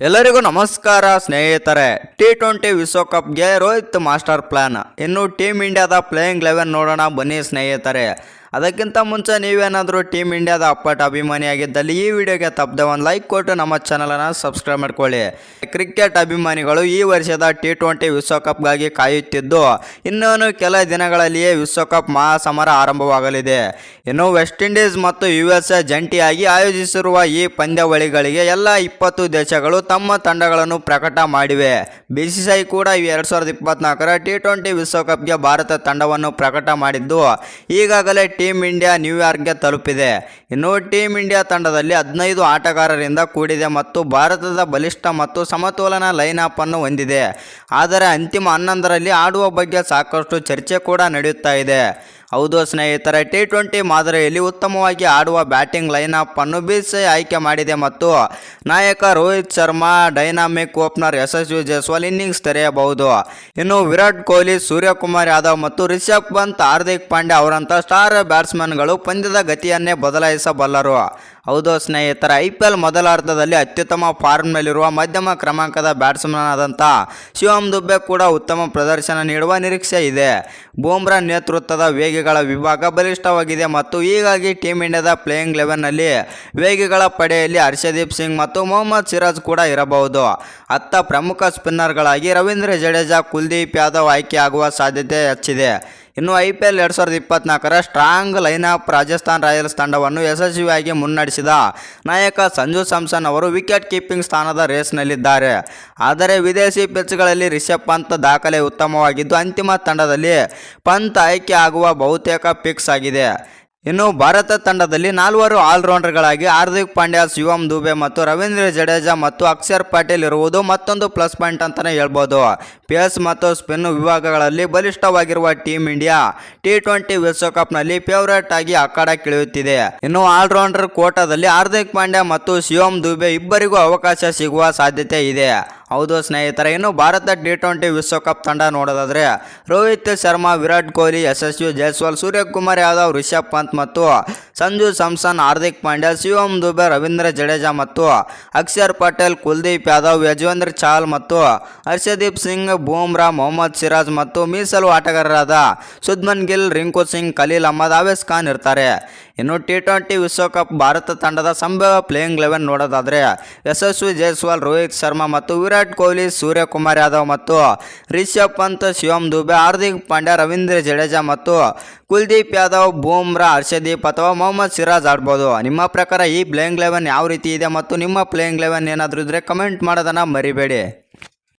ಎಲ್ಲರಿಗೂ ನಮಸ್ಕಾರ, ಸ್ನೇಹಿತರೆ. ಟಿ ಟ್ವೆಂಟಿ ವಿಶ್ವಕಪ್ಗೆ ರೋಹಿತ್ ಮಾಸ್ಟರ್ ಪ್ಲಾನ್. ಇನ್ನು ಟೀಮ್ ಇಂಡಿಯಾದ ಪ್ಲೇಯಿಂಗ್ ಲೆವೆನ್ ನೋಡೋಣ ಬನ್ನಿ, ಸ್ನೇಹಿತರೆ. ಅದಕ್ಕಿಂತ ಮುಂಚೆ ನೀವೇನಾದರೂ ಟೀಮ್ ಇಂಡಿಯಾದ ಅಪ್ಪಟ ಅಭಿಮಾನಿಯಾಗಿದ್ದಲ್ಲಿ ಈ ವಿಡಿಯೋಗೆ ತಪ್ಪದೆ ಒಂದು ಲೈಕ್ ಕೊಟ್ಟು ನಮ್ಮ ಚಾನಲನ್ನು ಸಬ್ಸ್ಕ್ರೈಬ್ ಮಾಡಿಕೊಳ್ಳಿ. ಕ್ರಿಕೆಟ್ ಅಭಿಮಾನಿಗಳು ಈ ವರ್ಷದ ಟಿ ಟ್ವೆಂಟಿ ವಿಶ್ವಕಪ್ಗಾಗಿ ಕಾಯುತ್ತಿದ್ದು ಇನ್ನೂ ಕೆಲ ದಿನಗಳಲ್ಲಿಯೇ ವಿಶ್ವಕಪ್ ಮಹಾಸಮರ ಆರಂಭವಾಗಲಿದೆ. ಇನ್ನು ವೆಸ್ಟ್ ಇಂಡೀಸ್ ಮತ್ತು ಯು ಎಸ್ ಎ ಜಂಟಿಯಾಗಿ ಆಯೋಜಿಸಿರುವ ಈ ಪಂದ್ಯಾವಳಿಗಳಿಗೆ ಎಲ್ಲ ಇಪ್ಪತ್ತು ದೇಶಗಳು ತಮ್ಮ ತಂಡಗಳನ್ನು ಪ್ರಕಟ ಮಾಡಿವೆ. ಬಿ ಸಿ ಸಿ ಐ ಕೂಡ ಎರಡು ಸಾವಿರದ ಇಪ್ಪತ್ನಾಲ್ಕರ ಟಿ ಟ್ವೆಂಟಿ ವಿಶ್ವಕಪ್ಗೆ ಭಾರತ ತಂಡವನ್ನು ಪ್ರಕಟ ಮಾಡಿದ್ದು, ಈಗಾಗಲೇ ಟೀಮ್ ಇಂಡಿಯಾ ನ್ಯೂಯಾರ್ಕ್ಗೆ ತಲುಪಿದೆ. ಇನ್ನು ಟೀಮ್ ಇಂಡಿಯಾ ತಂಡದಲ್ಲಿ ಹದಿನೈದು ಆಟಗಾರರಿಂದ ಕೂಡಿದೆ ಮತ್ತು ಭಾರತದ ಬಲಿಷ್ಠ ಮತ್ತು ಸಮತೋಲನ ಲೈನ್ ಅಪ್ ಅನ್ನು ಹೊಂದಿದೆ. ಆದರೆ ಅಂತಿಮ ಹನ್ನೊಂದರಲ್ಲಿ ಆಡುವ ಬಗ್ಗೆ ಸಾಕಷ್ಟು ಚರ್ಚೆ ಕೂಡ ನಡೆಯುತ್ತಾ ಇದೆ. ಹೌದು ಸ್ನೇಹಿತರೆ ಟಿ ಟ್ವೆಂಟಿ ಮಾದರಿಯಲ್ಲಿ ಉತ್ತಮವಾಗಿ ಆಡುವ ಬ್ಯಾಟಿಂಗ್ ಲೈನ್ ಅಪ್ ಅನ್ನು ಬಿಸಿಐ ಆಯ್ಕೆ ಮಾಡಿದೆ ಮತ್ತು ನಾಯಕ Rohit Sharma dynamic opener Yashasvi Jaiswal innings ತೆರೆಯಬಹುದು. ಇನ್ನು ವಿರಾಟ್ ಕೊಹ್ಲಿ, ಸೂರ್ಯಕುಮಾರ್ ಯಾದವ್ ಮತ್ತು ರಿಷಬ್ ಪಂತ್, ಹಾರ್ದಿಕ್ ಪಾಂಡ್ಯ ಅವರಂಥ ಸ್ಟಾರ್ ಬ್ಯಾಟ್ಸ್ಮನ್ಗಳು ಪಂದ್ಯದ ಗತಿಯನ್ನೇ ಬದಲಾಯಿಸಬಲ್ಲರು. ಹೌದು ಸ್ನೇಹಿತರೆ ಐ ಪಿ ಎಲ್ ಮೊದಲಾರ್ಧದಲ್ಲಿ ಅತ್ಯುತ್ತಮ ಫಾರ್ಮ್ನಲ್ಲಿರುವ ಮಧ್ಯಮ ಕ್ರಮಾಂಕದ ಬ್ಯಾಟ್ಸ್ಮನ್ ಆದಂಥ ಶಿವಂ ದುಬ್ಬೆ ಕೂಡ ಉತ್ತಮ ಪ್ರದರ್ಶನ ನೀಡುವ ನಿರೀಕ್ಷೆ ಇದೆ. ಬೂಮ್ರಾ ನೇತೃತ್ವದ ವೇಗಿಗಳ ವಿಭಾಗ ಬಲಿಷ್ಠವಾಗಿದೆ ಮತ್ತು ಹೀಗಾಗಿ ಟೀಮ್ ಇಂಡಿಯಾದ ಪ್ಲೇಯಿಂಗ್ ಲೆವೆನ್ನಲ್ಲಿ ವೇಗಿಗಳ ಪಡೆಯಲ್ಲಿ ಹರ್ಷದೀಪ್ ಸಿಂಗ್ ಮತ್ತು ಮೊಹಮ್ಮದ್ ಸಿರಾಜ್ ಕೂಡ ಇರಬಹುದು. ಅತ್ತ ಪ್ರಮುಖ ಸ್ಪಿನ್ನರ್ಗಳಾಗಿ ರವೀಂದ್ರ ಜಡೇಜಾ, ಕುಲ್ದೀಪ್ ಯಾದವ್ ಆಯ್ಕೆಯಾಗುವ ಸಾಧ್ಯತೆ ಹೆಚ್ಚಿದೆ. ಇನ್ನು ಐ ಪಿ ಎಲ್ ಎರಡು ಸಾವಿರದ ಇಪ್ಪತ್ನಾಲ್ಕರ ಸ್ಟ್ರಾಂಗ್ ಲೈನಪ್ ರಾಜಸ್ಥಾನ್ ರಾಯಲ್ಸ್ ತಂಡವನ್ನು ಯಶಸ್ವಿಯಾಗಿ ಮುನ್ನಡೆಸಿದ ನಾಯಕ ಸಂಜು ಸ್ಯಾಮ್ಸನ್ ಅವರು ವಿಕೆಟ್ ಕೀಪಿಂಗ್ ಸ್ಥಾನದ ರೇಸ್ನಲ್ಲಿದ್ದಾರೆ. ಆದರೆ ವಿದೇಶಿ ಪಿಚ್ಗಳಲ್ಲಿ ರಿಷಬ್ ಪಂತ್ ದಾಖಲೆ ಉತ್ತಮವಾಗಿದ್ದು, ಅಂತಿಮ ತಂಡದಲ್ಲಿ ಪಂತ್ ಆಯ್ಕೆ ಆಗುವ ಬಹುತೇಕ ಫಿಕ್ಸ್ ಆಗಿದೆ. ಇನ್ನು ಭಾರತ ತಂಡದಲ್ಲಿ ನಾಲ್ವರು ಆಲ್ರೌಂಡರ್ಗಳಾಗಿ ಹಾರ್ದಿಕ್ ಪಾಂಡ್ಯ ಶಿವಮ್ ದುಬೆ ಮತ್ತು ರವೀಂದ್ರ ಜಡೇಜಾ ಮತ್ತು ಅಕ್ಷರ್ ಪಟೇಲ್ ಇರುವುದು ಮತ್ತೊಂದು ಪ್ಲಸ್ ಪಾಯಿಂಟ್ ಅಂತಲೇ ಹೇಳ್ಬೋದು. ಪೇಸ್ ಮತ್ತು ಸ್ಪಿನ್ ವಿಭಾಗಗಳಲ್ಲಿ ಬಲಿಷ್ಠವಾಗಿರುವ ಟೀಮ್ ಇಂಡಿಯಾ ಟಿ ಟ್ವೆಂಟಿ ವಿಶ್ವಕಪ್ನಲ್ಲಿ ಫೇವರೇಟ್ ಆಗಿ ಅಖಾಡಕ್ಕಿಳಿಯುತ್ತಿದೆ ಇನ್ನು ಆಲ್ರೌಂಡರ್ ಕೋಟಾದಲ್ಲಿ ಹಾರ್ದಿಕ್ ಪಾಂಡ್ಯ ಮತ್ತು ಶಿವಮ್ ದುಬೆ ಇಬ್ಬರಿಗೂ ಅವಕಾಶ ಸಿಗುವ ಸಾಧ್ಯತೆ ಇದೆ. ಹೌದು ಸ್ನೇಹಿತರೆ, ಇನ್ನು ಭಾರತ ಟಿ ಟ್ವೆಂಟಿ ವಿಶ್ವಕಪ್ ತಂಡ ನೋಡೋದಾದರೆ, ರೋಹಿತ್ ಶರ್ಮಾ, ವಿರಾಟ್ ಕೊಹ್ಲಿ, ಯಶಸ್ವಿ ಜೈಸ್ವಾಲ್, ಸೂರ್ಯಕುಮಾರ್ ಯಾದವ್, ರಿಷಬ್ ಪಂತ್ ಮತ್ತು ಸಂಜು ಸಂಸನ್ ಹಾರ್ದಿಕ್ ಪಾಂಡ್ಯ, ಶಿವಂ ದುಬೆ, ರವೀಂದ್ರ ಜಡೇಜಾ ಮತ್ತು ಅಕ್ಷರ್ ಪಟೇಲ್, ಕುಲ್ದೀಪ್ ಯಾದವ್, ಯಜವೇಂದ್ರ ಚಾಲ್ ಮತ್ತು ಹರ್ಷದೀಪ್ ಸಿಂಗ್, ಬೂಮ್ರಾ, ಮೊಹಮ್ಮದ್ ಸಿರಾಜ್ ಮತ್ತು ಮೀಸಲು ಆಟಗಾರರಾದ ಸುದ್ಮನ್ ಗಿಲ್, ರಿಂಕು ಸಿಂಗ್, ಖಲೀಲ್ ಅಹಮದ್ ಆವೇಸ್ ಖಾನ್ ಇರ್ತಾರೆ. ಇನ್ನು ಟಿ ಟ್ವೆಂಟಿ ವಿಶ್ವಕಪ್ ಭಾರತ ತಂಡದ ಸಂಭವ ಪ್ಲೇಯಿಂಗ್ ಲೆವೆನ್ ನೋಡೋದಾದರೆ ಯಶಸ್ವಿ ಜೈಸ್ವಾಲ್, ರೋಹಿತ್ ಶರ್ಮಾ ಮತ್ತು ವಿರಾಟ್ ಕೊಹ್ಲಿ, ಸೂರ್ಯಕುಮಾರ್ ಯಾದವ್ ಮತ್ತು ರಿಷಬ್ ಪಂತ್, ಶಿವಮ್ ದುಬೆ, ಹಾರ್ದಿಕ್ ಪಾಂಡ್ಯ, ರವೀಂದ್ರ ಜಡೇಜಾ ಮತ್ತು ಕುಲ್ದೀಪ್ ಯಾದವ್, ಬೂಮ್ರಾ, ಹರ್ಷದೀಪ್ ಅಥವಾ ಮೊಹಮ್ಮದ್ ಸಿರಾಜ್ ಆಡ್ಬೋದು. ನಿಮ್ಮ ಪ್ರಕಾರ ಈ ಪ್ಲೇಯಿಂಗ್ ಲೆವೆನ್ ಯಾವ ರೀತಿ ಇದೆ ಮತ್ತು ನಿಮ್ಮ ಪ್ಲೇಯಿಂಗ್ ಲೆವೆನ್ ಏನಾದರೂ ಇದ್ದರೆ ಕಮೆಂಟ್ ಮಾಡೋದನ್ನು ಮರಿಬೇಡಿ.